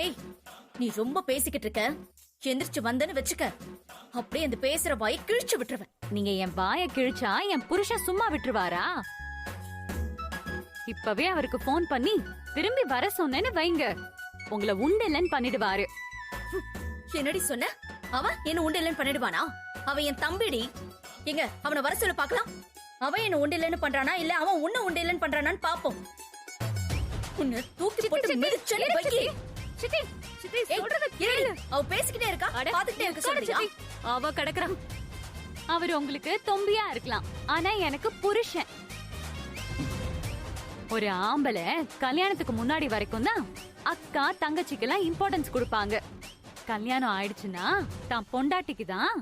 ஏய் நீ ரொம்ப பேசிக்கிட்டு இருக்க. எந்திரிச்சு வந்தேன்னு வச்சுக்க. அப்படியே அந்த பேசுற வாயை கிழிச்சு விட்டுருவேன். நீங்க என் வாய கிழிச்சா என் புருஷன் சும்மா விட்டுருவாரா? இப்பவே அவருக்கு ஃபோன் பண்ணி திரும்பி வர சொன்னேன்னு வைங்க. உங்களை உண்டில்லன்னு பண்ணிடுவாரு. என்னடி சொன்ன? அவன் என்ன உண்டில்லன்னு பண்ணிடுவானா? அவன் என் தம்பிடி. எங்க அவனை வர சொல்ல பார்க்கலாம். அவன் என்ன உண்டில்லன்னு பண்றானா? இல்ல அவன் உன்ன உண்டில்லன்னு பண்றானான்னு பாப்போம் உன்னை தூக்கி போட்டு மிதிச்சேன்னு வைக்கி. சித்தி சித்தி சொல்றத. கேளு. அவ பேசிக்கிட்டே இருக்கா? பாத்துக்கிட்டே இருக்க சொல்றியா? சித்தி. அவ கிடக்குறான். அவர் உங்களுக்கு தொம்பியா இருக்கலாம். ஆனா எனக்கு புருஷன். ஒரு ஆம்பளை கல்யாணத்துக்கு முன்னாடி வரைக்கும் தான் அக்கா தங்கச்சிக்கெல்லாம் இம்பார்ட்டன்ஸ் கொடுப்பாங்க. கல்யாணம் ஆயிடுச்சுன்னா தான் பொண்டாட்டிக்கு தான்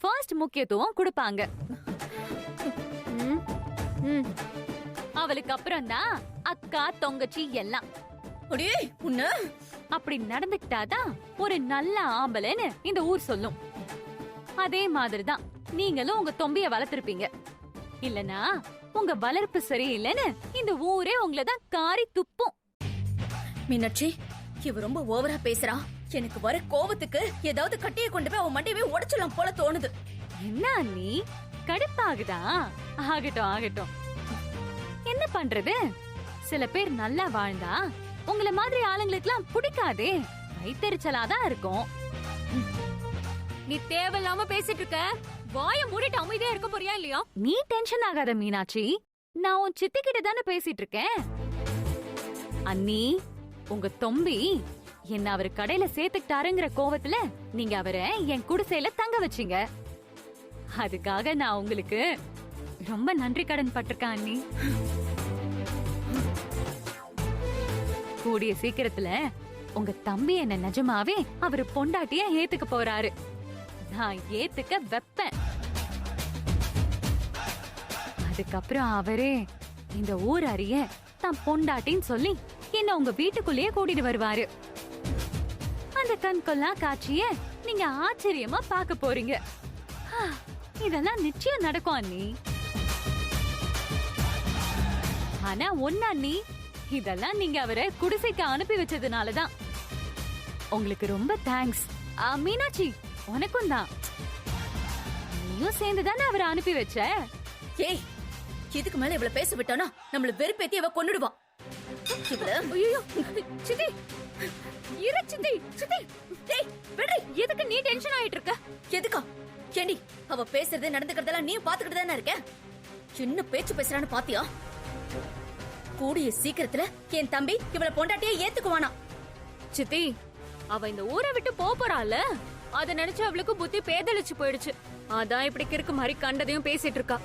ஃபர்ஸ்ட் முக்கியத்துவம் கொடுப்பாங்க. ம், ம். அவளுக்கு அப்புறம் தான் அக்கா தொங்கச்சி எல்லாம். அடியே உன்ன? அப்படி நடந்துக்கிட்டாதான் ஒரு நல்ல ஆம்பளைன்னு இந்த ஊர் சொல்லும். அதே மாதிரிதான் நீங்களும் உங்க தொம்பிய வளர்த்திருப்பீங்க. இல்லனா உங்க வளர்ப்பு சரியில்லைன்னு இந்த ஊரே உங்களை தான் காரி துப்பும். மீனாட்சி இவ ரொம்ப ஓவரா பேசுறா. எனக்கு வர கோவத்துக்கு ஏதாவது கட்டிய கொண்டு போய் அவன் மண்டையவே உடைச்சலாம் போல தோணுது. என்ன நீ கடுப்பாகுதா? ஆகட்டும் ஆகட்டும். என்ன பண்றது? சில பேர் நல்லா வாழ்ந்தா உங்களை மாதிரி ஆளுங்களுக்குலாம் பிடிக்காதே. வைத்தறிச்சலாதான் இருக்கும். நீ தேவையில்லாம பேசிட்டு இருக்க. வாய மூடிட்டு அமைதியா இருக்க போறியா இல்லையா? நீ டென்ஷன் ஆகாத மீனாட்சி. நான் உன் சித்தி கிட்ட தானே பேசிட்டு இருக்கேன். அண்ணி உங்க தொம்பி என்ன அவர் கடையில சேர்த்துக்கிட்டாருங்கிற கோவத்துல நீங்க அவரை என் குடிசையில தங்க வச்சீங்க. அதுக்காக நான் உங்களுக்கு ரொம்ப நன்றி கடன் பட்டிருக்கேன் அண்ணி. கூடிய சீக்கிரத்துல உங்க தம்பி என்ன நிஜமாவே அவரு பொண்டாட்டிய ஏத்துக்க போறாரு. நான் ஏத்துக்க வைப்பேன். அதுக்கப்புறம் அவரே இந்த ஊர் அறிய தான் பொண்டாட்டின்னு சொல்லி என்ன உங்க வீட்டுக்குள்ளேயே கூட்டிட்டு வருவாரு. அந்த கண்கொள்ளா காட்சிய நீங்க ஆச்சரியமா பார்க்க போறீங்க. இதெல்லாம் நிச்சயம் நடக்கும் அண்ணி. ஆனா ஒன்னா அண்ணி இதெல்லாம் நீங்க அவரை குடிசைக்கு அனுப்பி வச்சதுனாலதான். உங்களுக்கு ரொம்ப தேங்க்ஸ் மீனாட்சி உனக்கும் தான். நீயும் சேர்ந்து தானே அவரை அனுப்பி வச்ச? ஏய் இதுக்கு மேல இவள பேச விட்டானா நம்மள வெறுப்பேத்தி இவ கொன்னுடுவான். ஐயோ சித்தி. இரு சித்தி சித்தி. டேய் விடுறி எதுக்கு நீ டென்ஷன் ஆயிட்டு இருக்க எதுக்கா? ஏண்டி அவ பேசுறது நடந்துக்கிறதெல்லாம் நீ பாத்துக்கிட்டு தானே இருக்க? சின்ன பேச்சு பேசுறான்னு பாத்தியா? கூடிய சீக்கிரத்துல என் தம்பி இவள பொண்டாட்டியே ஏத்துக்குவானா? சித்தி அவ இந்த ஊரை விட்டு போக போறாள் அத நினைச்சு அவளுக்கு புத்தி பேதலிச்சு போயிடுச்சு. அதான் இப்படி கிறுக்கு மாதிரி கண்டதையும் பேசிட்டு இருக்கா.